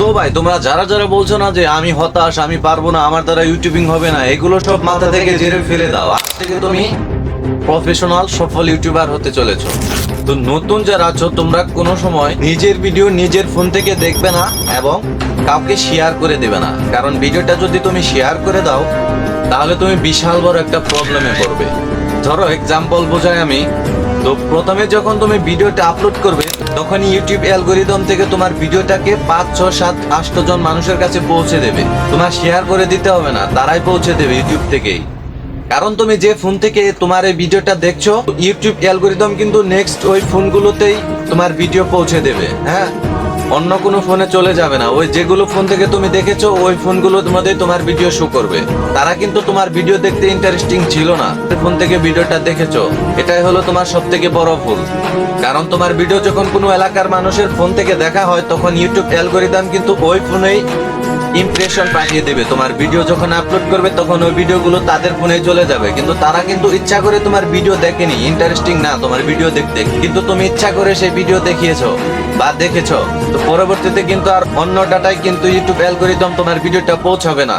তো ভাই, তোমরা যারা যারা বলছো না যে আমি হতাশ, আমি পারব না, আমার দ্বারা ইউটিউবিং হবে না, এগুলো সব মাথা থেকে জেরে ফেলে দাও। আজ থেকে তুমি প্রফেশনাল সফল ইউটিউবার হতে চলেছো। তো নতুন যারা আছো, তোমরা কোনো সময় নিজের ভিডিও নিজের ফোন থেকে দেখবে না এবং কাউকে শেয়ার করে দেবে না। কারণ ভিডিওটা যদি তুমি শেয়ার করে দাও, তাহলে তুমি বিশাল বড় একটা প্রবলেমে পড়বে। ধরো এক্সাম্পল বোঝাই আমি। তো প্রথমে যখন তুমি ভিডিওটা আপলোড করবে তখন ইউটিউব অ্যালগোরিদম থেকে তোমার ভিডিওটাকে পাঁচ, ছ, সাত, আষ্ট জন মানুষের কাছে পৌঁছে দেবে। তোমার শেয়ার করে দিতে হবে না, তারাই পৌঁছে দেবে ইউটিউব থেকেই। কারণ তুমি যে ফোন থেকে তোমার এই ভিডিওটা দেখছ ইউটিউব অ্যালগোরিদম কিন্তু নেক্সট ওই ফোনগুলোতেই তোমার ভিডিও পৌঁছে দেবে হ্যাঁ? অন্য কোনো ফোনে চলে যাবে না। ওই যেগুলো ফোন থেকে তুমি দেখেছ, ওই ফোনগুলোর মধ্যেই তোমার ভিডিও শো করবে। তারা কিন্তু তোমার ভিডিও দেখতে ইন্টারেস্টিং ছিল না। ফোন থেকে ভিডিওটা দেখেছ, এটাই হলো তোমার সব থেকে বড় ভুল। কারণ তোমার ভিডিও যখন কোনো এলাকার মানুষের ফোন থেকে দেখা হয়, তখন ইউটিউব অ্যালগোরিদম কিন্তু ওই ফোনেই ইমপ্রেশন পাঠিয়ে দেবে। তোমার ভিডিও যখন আপলোড করবে, তখন ওই ভিডিওগুলো তাদের ফোনে চলে যাবে। কিন্তু তারা কিন্তু ইচ্ছা করে তোমার ভিডিও দেখেনি। ইন্টারেস্টিং না, তোমার ভিডিও দেখতে। কিন্তু তুমি ইচ্ছা করে সেই ভিডিও দেখিয়েছো বা দেখেছ। তো পরবর্তীতে কিন্তু আর অন্য ডাটায় কিন্তু ইউটিউব অ্যালগোরিদম তোমার ভিডিওটা পৌঁছাবে না।